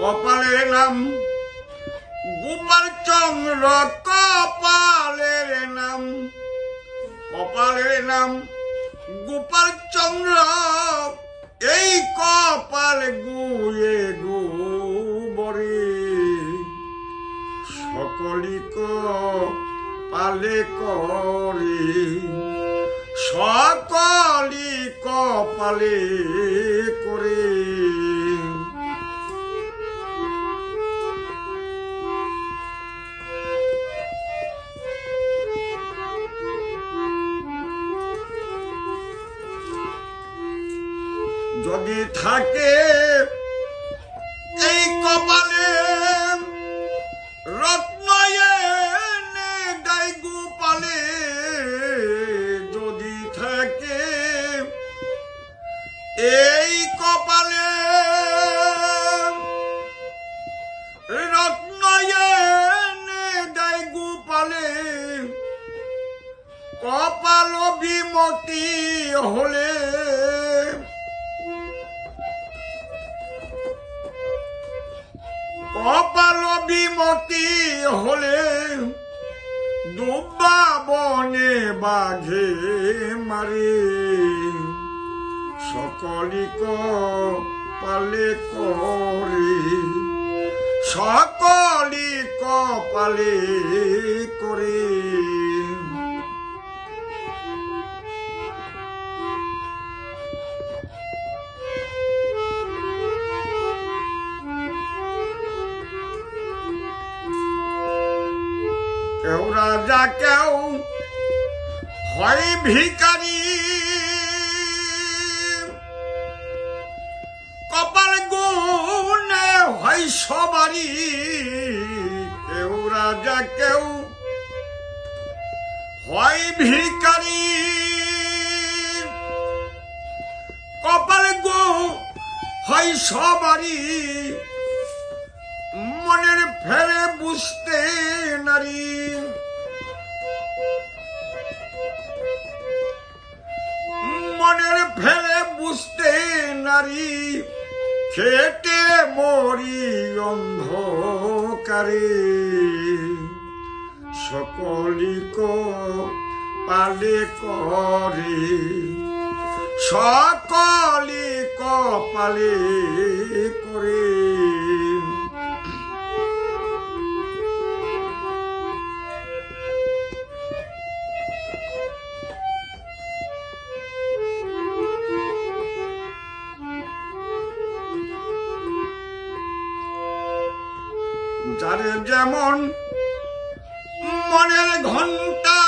নাম গোপাল চন্দ্র কপালের নাম। কপালের নাম গোপাল চন্দ্র। এই কপাল গুয়ে গোবরে। সকলিক পালে করে। সকলি কপালে যদি থাকে, এই কপালে রত্নয়ে গাই গোপালে। যদি থাকে, এই কপালে রত্নয়ে গাই গোপালে। কপাল বিমতি হলে বিমতি হলে ডুবা বনে বাঘে মারে। সকলিক পালে করে সকলি কপালে করে। কেউ রাজা, কেউ হয় ভিকারি কপাল গুনে হয় সবারই। কেউ রাজা, কেউ হয় ভিকারি কপাল গো হয় সবারই। মনের ফেরে বুঝতে নারী। মনের ফেরে বুঝতে নারী খেটে মরি অন্ধকারে। সকলিক পালে করে সকলি কপালে করে। যার যেমন মনের ঘণ্টা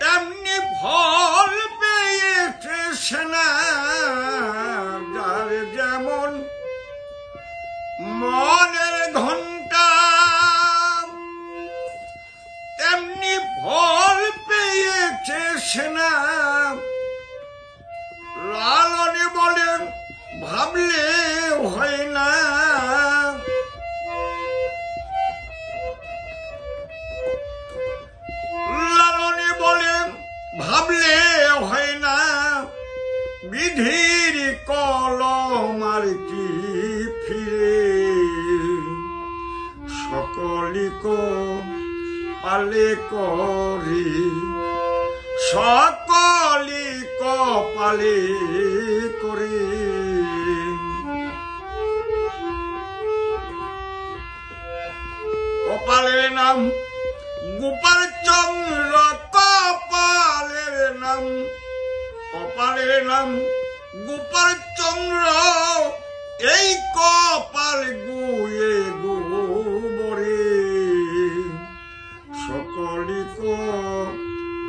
তেমনি ফল পেয়েছে সেনা বিধির কলম আর কি ফিরে? সকলিক পালে করে সকলি কপালে করে। কপালের নাম, গোপাল চন্দ্র, কপালের নাম কপালের নাম গোপাল চন্দ্র। এই কপাল গুয়ে গোবরে। সকলিক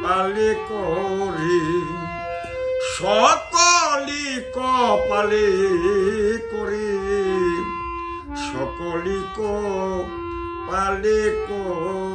পালে করে, সকলি কপালে করে। সকলিক পালে করে।